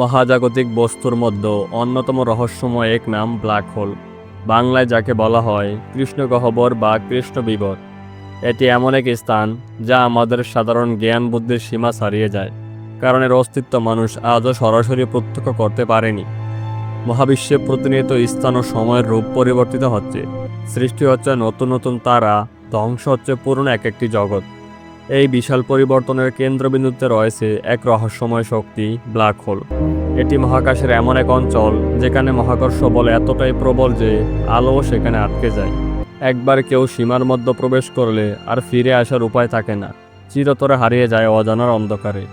মহাজাগতিক বস্তুর মধ্যে অন্যতম রহস্যময় এক নাম ব্ল্যাক হোল। বাংলায় যাকে বলা হয় কৃষ্ণগহ্বর বা কৃষ্ণবিবর। এটি এমন এক স্থান যা আমাদের সাধারণ জ্ঞান বুদ্ধির সীমা ছাড়িয়ে যায়, কারণ এর অস্তিত্ব মানুষ আজও সরাসরি প্রত্যক্ষ করতে পারেনি। মহাবিশ্বে প্রতিনিয়ত স্থান ও সময়ের রূপ পরিবর্তিত হচ্ছে। সৃষ্টি হচ্ছে নতুন নতুন তারা, ধ্বংস হচ্ছে পুরনো এক একটি জগৎ। এই বিশাল পরিবর্তনের কেন্দ্রবিন্দুতে রয়েছে এক রহস্যময় শক্তি, ব্ল্যাক হোল। এটি মহাকাশের এমন এক অঞ্চল যেখানে মহাকর্ষ বল এতটাই প্রবল যে আলো সেখানে আটকে যায়। একবার কেউ সীমার মধ্যে প্রবেশ করলে আর ফিরে আসার উপায় থাকে না, চিরতরে হারিয়ে যায় অজানার অন্ধকারে।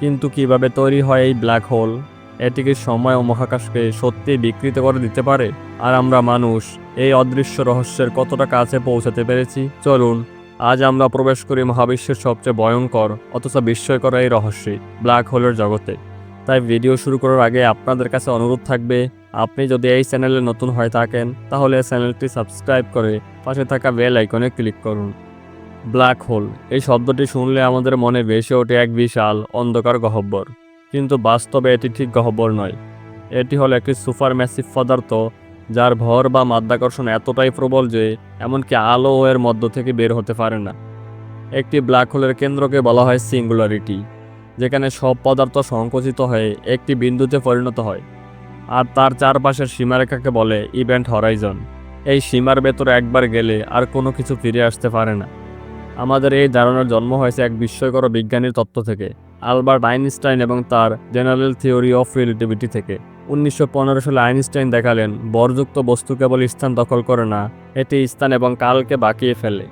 কিন্তু কীভাবে তৈরি হয় এই ব্ল্যাক হোল? এটি কি সময় ও মহাকাশকে সত্যি বিকৃত করে দিতে পারে? আর আমরা মানুষ এই অদৃশ্য রহস্যের কতটা কাছে পৌঁছাতে পেরেছি? চলুন আজ আমরা প্রবেশ করি মহাবিশ্বের সবচেয়ে ভয়ঙ্কর, অথচ বিস্ময়কর এই রহস্যে, ব্ল্যাক হোলের জগতে। তাই ভিডিও শুরু করার আগে আপনাদের কাছে অনুরোধ থাকবে, আপনি যদি এই চ্যানেলে নতুন হয়ে থাকেন, তাহলে চ্যানেলটি সাবস্ক্রাইব করে পাশে থাকা বেল আইকনে ক্লিক করুন। ব্ল্যাক হোল, এই শব্দটি শুনলে আমাদের মনে ভেসে ওঠে এক বিশাল, অন্ধকার গহ্বর কিন্তু বাস্তবে এটি ঠিক গহ্বর নয়। এটি হলো একটি সুপার ম্যাসিভ পদার্থ যার ভর বা মাধ্যাকর্ষণ এতটাই প্রবল যে এমনকি আলো এর মধ্য থেকে বের হতে পারে না। একটি ব্ল্যাক হোলের কেন্দ্রকে বলা হয় সিঙ্গুলারিটি, যেখানে সব পদার্থ সংকুচিত হয়ে একটি বিন্দুতে পরিণত হয়, আর তার চারপাশের সীমারেখাকে বলে ইভেন্ট হরাইজন। এই সীমার ভেতরে একবার গেলে আর কোনো কিছু ফিরে আসতে পারে না। আমাদের এই ধারণার জন্ম হয়েছে এক বিস্ময়কর বিজ্ঞানীর তত্ত্ব থেকে, আলবার্ট আইনস্টাইন এবং তার জেনারেল থিওরি অফ রিলেটিভিটি থেকে। উনিশশো পনেরো সালে আইনস্টাইন দেখালেন, বরযুক্ত বস্তু কেবল স্থান দখল করে না, এটি স্থান এবং কালকে বাঁকিয়ে ফেলে।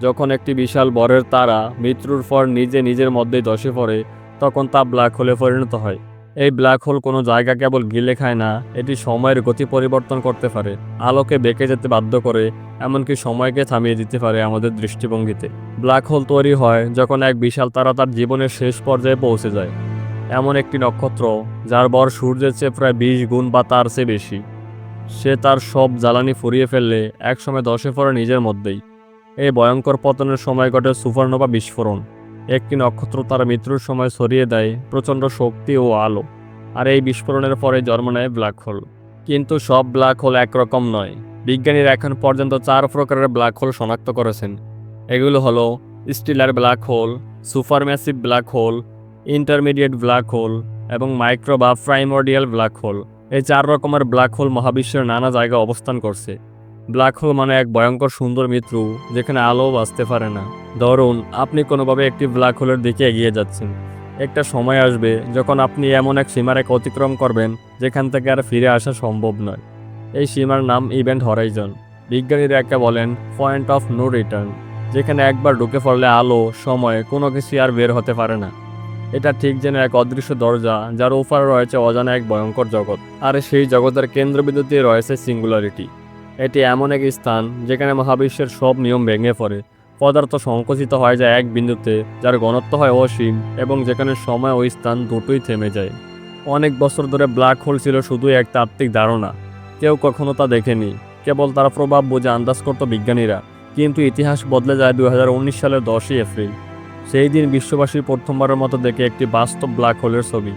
যখন একটি বিশাল বরের তারা মৃত্যুর পর নিজে নিজের মধ্যেই ধসে পড়ে, তখন তা ব্ল্যাক হোলে পরিণত হয়। এই ব্ল্যাক হোল কোনো জায়গা কেবল গিলে খায় না, এটি সময়ের গতি পরিবর্তন করতে পারে, আলোকে বেঁকে যেতে বাধ্য করে, এমনকি সময়কে থামিয়ে দিতে পারে আমাদের দৃষ্টিভঙ্গিতে। ব্ল্যাক হোল তৈরি হয় যখন এক বিশাল তারা তার জীবনের শেষ পর্যায়ে পৌঁছে যায়। এমন একটি নক্ষত্র, যার বর সূর্যের চেয়ে প্রায় বিশ গুণ বা তার চেয়ে বেশি। সে তার সব জ্বালানি ফুরিয়ে ফেললে একসময় দশে পড়ে নিজের মধ্যেই। এই ভয়ঙ্কর পতনের সময় ঘটে সুপারনোভা বিস্ফোরণ। একটি নক্ষত্র তার মৃত্যুর সময় ছড়িয়ে দেয় প্রচণ্ড শক্তি ও আলো, আর এই বিস্ফোরণের পরে জন্ম নেয় ব্ল্যাক হোল। কিন্তু সব ব্ল্যাক হোল একরকম নয়। বিজ্ঞানীরা এখন পর্যন্ত চার প্রকারের ব্ল্যাক হোল শনাক্ত করেছেন। এগুলো হলো stellar black hole, supermassive black hole intermediate black hole এবং মাইক্রো বা প্রাইমোডিয়াল ব্ল্যাক হোল। এই চার রকমের ব্ল্যাক হোল মহাবিশ্বের নানা জায়গায় অবস্থান করছে। ব্ল্যাক হোল মানে এক ভয়ঙ্কর সুন্দর মৃত্যু যেখানে আলো বাঁচতে পারে না। ধরুন, আপনি কোনোভাবে একটি ব্ল্যাক হোলের দিকে এগিয়ে যাচ্ছেন। একটা সময় আসবে যখন আপনি এমন এক সীমারেখা অতিক্রম করবেন, যেখান থেকে আর ফিরে আসা সম্ভব নয়। এই সীমার নাম ইভেন্ট হরাইজন। বিজ্ঞানীরা একে বলেন পয়েন্ট অফ নো রিটার্ন, যেখানে একবার ঢুকে পড়লে আলো, সময় কোনো কিছু আর বের হতে পারে না। এটা ঠিক যেন এক অদৃশ্য দরজা যার ওপারে রয়েছে অজানা এক ভয়ঙ্কর জগৎ, আর সেই জগতের কেন্দ্রবিন্দুতে রয়েছে সিঙ্গুলারিটি এটি এমন এক স্থান যেখানে মহাবিশ্বের সব নিয়ম ভেঙে পড়ে, পদার্থ সংকুচিত হয় যায় এক বিন্দুতে, যার ঘনত্ব হয় অসীম, এবং যেখানে সময় ও স্থান দুটোই থেমে যায়। অনেক বছর ধরে ব্ল্যাক হোল ছিল শুধুই এক তাত্ত্বিক ধারণা। কেউ কখনো তা দেখেনি। কেবল তার প্রভাব বুঝে আন্দাজ করত বিজ্ঞানীরা। কিন্তু ইতিহাস বদলে যায় দু হাজার উনিশ সালের দশই এপ্রিল। সেই দিন বিশ্ববাসী প্রথমবারের মতো দেখে একটি বাস্তব ব্ল্যাক হোলের ছবি।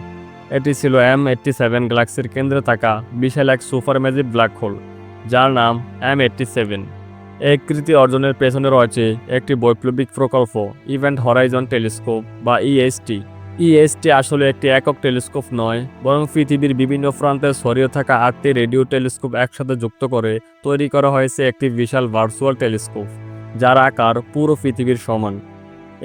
এটি ছিল এম এইট্টি সেভেন গ্যালাক্সির কেন্দ্রে থাকা বিশাল এক সুপার ম্যাজিক ব্ল্যাক হোল, যার নাম এম এইট্টি সেভেন এই কৃতি অর্জনের পেছনে রয়েছে একটি বৈপ্লবিক প্রকল্প, ইভেন্ট হরাইজন টেলিস্কোপ বা E ইএসটি ইএসটি আসলে একটি একক টেলিস্কোপ নয়, বরং পৃথিবীর বিভিন্ন প্রান্তে ছড়িয়ে থাকা আটটি রেডিও টেলিস্কোপ একসাথে যুক্ত করে তৈরি করা হয়েছে একটি বিশাল ভার্চুয়াল টেলিস্কোপ, যার আকার পুরো পৃথিবীর সমান।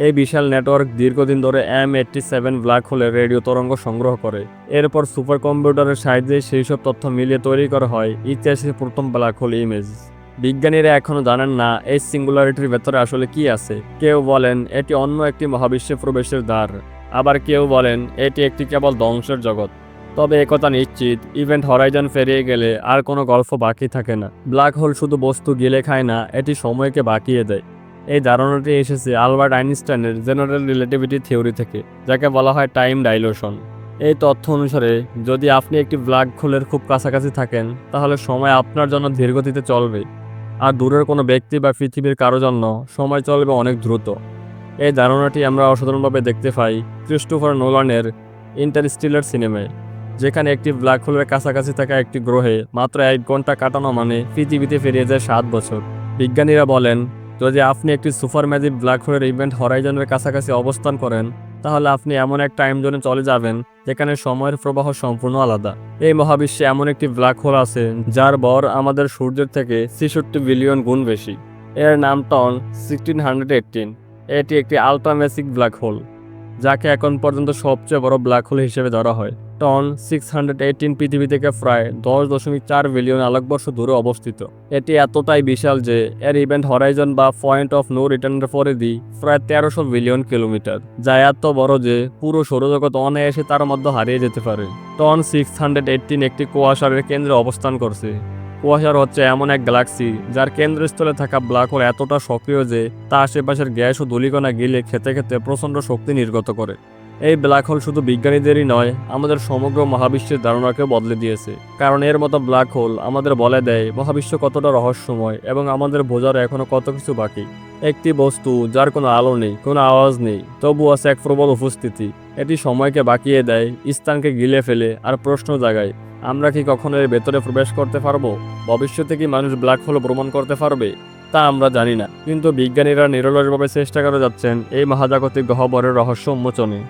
এই বিশাল নেটওয়ার্ক দীর্ঘদিন ধরে এম এইটটি সেভেন ব্ল্যাক হোলের রেডিও তরঙ্গ সংগ্রহ করে। এরপর সুপার কম্পিউটারের সাহায্যে সেই সব তথ্য মিলিয়ে তৈরি করা হয় ইতিহাসের প্রথম ব্ল্যাক হোল ইমেজ। বিজ্ঞানীরা এখনও জানেন না এই সিঙ্গুলারিটির ভেতরে আসলে কি আছে। কেউ বলেন এটি অন্য একটি মহাবিশ্বে প্রবেশের দ্বার। আবার কেউ বলেন এটি একটি কেবল ধ্বংসের জগৎ। তবে একথা নিশ্চিত, ইভেন্ট হরাইজন ফেরিয়ে গেলে আর কোনো গল্প বাকি থাকে না। ব্ল্যাক হোল শুধু বস্তু গিলে খায় না, এটি সময়কে বাকিয়ে দেয়। এই ধারণাটি এসেছে আলবার্ট আইনস্টাইনের জেনারেল রিলেটিভিটি থিওরি থেকে, যাকে বলা হয় টাইম ডাইলোশন। এই তথ্য অনুসারে, যদি আপনি একটি ব্ল্যাক হোলের খুব কাছাকাছি থাকেন, তাহলে সময় আপনার জন্য ধীরগতিতে চলবে। আর দূরের কোনো ব্যক্তি বা পৃথিবীর কারও জন্য সময় চলবে অনেক দ্রুত। এই ধারণাটি আমরা অসাধারণভাবে দেখতে পাই ক্রিস্টোফার নোলানের ইন্টারস্টিলার সিনেমায়, যেখানে একটি ব্ল্যাক হোলের কাছাকাছি থাকা একটি গ্রহে মাত্র এক ঘণ্টা কাটানো মানে পৃথিবীতে ফিরিয়ে যায় সাত বছর। বিজ্ঞানীরা বলেন যদি আপনি একটি সুপার ম্যাজিক ব্ল্যাক হোলের ইভেন্ট হরাইজনের কাছাকাছি অবস্থান করেন, তাহলে আপনি এমন এক টাইম জোনে চলে যাবেন, যেখানে সময়ের প্রবাহ সম্পূর্ণ আলাদা। এই মহাবিশ্বে এমন একটি ব্ল্যাক হোল আছে, যার বর আমাদের সূর্যের থেকে ছেষট্টি বিলিয়ন গুণ বেশি। এর নাম টন সিক্সটিন হান্ড্রেড এইটিন এটি একটি আলট্রামেসিক ব্ল্যাক হোল, যাকে এখন পর্যন্ত সবচেয়ে বড় ব্ল্যাক হোল হিসেবে ধরা হয়। টন সিক্স হান্ড্রেড পৃথিবী থেকে প্রায় দশ দশমিক চার বিলিয়ন আলোকবর্ষ দূরে অবস্থিত। এটি এতটাই বিশাল যে এর ইভেন্ট হরাইজন বা পয়েন্ট অফ নো রিটার্নের পরিধি প্রায় তেরোশো বিলিয়ন কিলোমিটার, যা এত বড় যে পুরো সৌরজগৎ অনায়াসে তার মধ্যে হারিয়ে যেতে পারে। টন সিক্স হান্ড্রেড একটি কুয়াশারের কেন্দ্রে অবস্থান করছে। কুয়াশার হচ্ছে এমন এক গ্যালাক্সি, যার কেন্দ্রস্থলে থাকা ব্ল্যাক হোল এতটা সক্রিয় যে তা আশেপাশের গ্যাস ও ধূলিকণা গিলে খেতে খেতে প্রচণ্ড শক্তি নির্গত করে। এই ব্ল্যাক হোল শুধু বিজ্ঞানীদেরই নয়, আমাদের সমগ্র মহাবিশ্বের ধারণাকে বদলে দিয়েছে। কারণ এর মতো ব্ল্যাক হোল আমাদের বলে দেয় মহাবিশ্ব কতটা রহস্যময় এবং আমাদের বোঝার এখনও কত কিছু বাকি। একটি বস্তু যার কোনো আলো নেই, কোনো আওয়াজ নেই, তবু আছে এক প্রবল উপস্থিতি। এটি সময়কে বাকিয়ে দেয়, স্থানকে গিলে ফেলে আর প্রশ্ন জাগায়, আমরা কি কখনো এর ভেতরে প্রবেশ করতে পারব? ভবিষ্যতে কি মানুষ ব্ল্যাক হোল ভ্রমণ করতে পারবে? তা আমরা জানি না। কিন্তু বিজ্ঞানীরা নিরলসভাবে চেষ্টা করে যাচ্ছেন এই মহাজাগতিক গহ্বরের রহস্য উন্মোচনে।